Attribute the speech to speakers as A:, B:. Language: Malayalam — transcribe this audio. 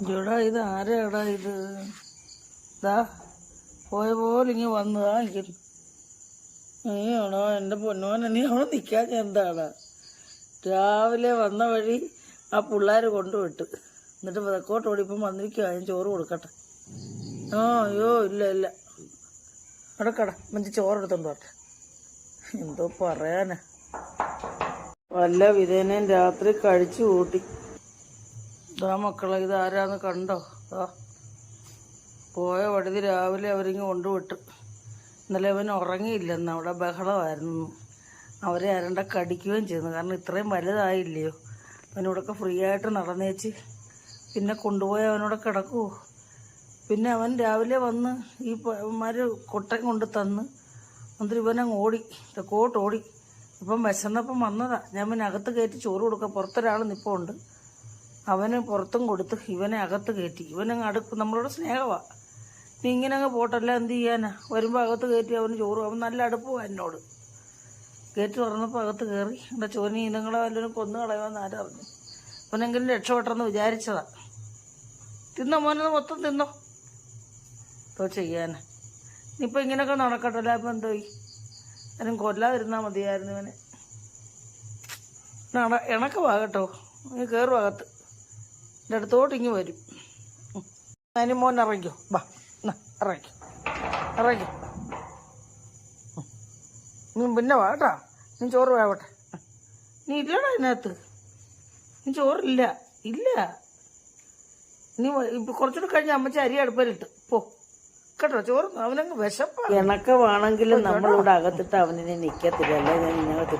A: ഇടാ ഇത് ആരാടാ ഇത്? ദാ പോയ പോലെ ഇങ്ങനെ വന്നതാ എനിക്ക് നീയാണോ എന്റെ പൊന്നോനെ? നീ അവിടെ നിൽക്കാൻ എന്താണ്? രാവിലെ വന്ന വഴി ആ പിള്ളേർ കൊണ്ടുവിട്ട്. എന്നിട്ട് തെക്കോട്ട് ഓടിപ്പം വന്നിരിക്കുക ഞാൻ ചോറ് കൊടുക്കട്ടെ. ആ അയ്യോ ഇല്ല ഇല്ല. അടക്കട കട മഞ്ചി ചോറ് എടുത്തോണ്ട് വരട്ടെ. എന്തോ പറയാനാ. വല്ല വിധേനയും രാത്രി കഴിച്ചു കൂട്ടി ഇതാ മക്കളെ ഇത് ആരാന്ന് കണ്ടോ? ദാ. പോയ വഴുതി രാവിലെ അവരിങ്ങ് കൊണ്ടുവിട്ട്. ഇന്നലെ അവൻ ഉറങ്ങിയില്ലെന്ന് അവിടെ ബഹളമായിരുന്നു. അവരെ ആരണ്ട കടിക്കുകയും ചെയ്യുന്നു കാരണം ഇത്രയും വലുതായില്ലയോ. അവനോടൊക്കെ ഫ്രീ ആയിട്ട് നടന്നേച്ച്. പിന്നെ കൊണ്ടുപോയി അവനോട് കിടക്കുവോ? പിന്നെ അവൻ രാവിലെ വന്ന് ഈ മര് കൊട്ടം കൊണ്ട് തന്ന് എന്നിട്ട് ഇവനങ്ങ് ഓടി. തെക്കോട്ട് ഓടി ഇപ്പം വിശന്നപ്പം വന്നതാ. ഞാൻ പിന്നെ അകത്ത് കയറ്റി ചോറ് കൊടുക്കാം പുറത്തൊരാൾ നിപ്പുണ്ട്. അവന് പുറത്തും കൊടുത്ത് ഇവനെ അകത്ത് കയറ്റി. ഇവനങ്ങ് അടുക്ക് നമ്മളോട് സ്നേഹമാണ് നീ ഇങ്ങനെ അങ്ങ് പോട്ടല്ല എന്ത് ചെയ്യാനാ? വരുമ്പോൾ അകത്ത് കയറ്റി അവന് ചോറ് അവൻ നല്ല അടുപ്പുവാ എന്നോട്. ഗേറ്റ് തുറന്നപ്പോൾ അകത്ത് കയറി എന്റെ ചോനി ഇനങ്ങളെ വല്ലവരും കൊന്നു കളയുമെന്ന് ആരറിഞ്ഞു അവനെങ്കിലും രക്ഷപ്പെട്ടെന്ന് വിചാരിച്ചതാ. തിന്നോ മോനെ മൊത്തം തിന്നോ. എന്തോ ചെയ്യാനാ. ഇനിയിപ്പോൾ ഇങ്ങനെയൊക്കെ നടക്കട്ടല്ല ഇപ്പം എന്തോ അതിനും ആരും കൊല്ലാതിരുന്നാൽ മതിയായിരുന്നു ഇവനെ. ഇണക്കമാകട്ടോ ഇണക്കമാ കേട്ടോ. നീ കയറും അകത്ത്. എന്റെ അടുത്തോട്ട് ഇങ്ങ് വരും. അതിന് മോൻ ഇറങ്ങിക്കോ. ബാ ഇറങ്ങിക്കോ. ഇറങ്ങിക്കോ. നീ പിന്നെ വാ കേട്ടോ. നീ ചോറ് വേവട്ടെ. നീ ഇല്ലടാ അതിനകത്ത് നീ ചോറില്ല. ഇല്ല. നീ ഇപ്പൊ കുറച്ചുകൂടെ കഴിഞ്ഞ് അമ്മച്ച അരി അടുപ്പിലിട്ട്. പോ. കേട്ടോ ചോറ് അവനങ്ങ് വിശപ്പ ഇണക്കമാണെങ്കിലും നമ്മളിവിടെ അകത്തിട്ട് അവനെ നിക്കത്തില്ല. അല്ലേ? ഞാൻ ഇതിനകത്ത്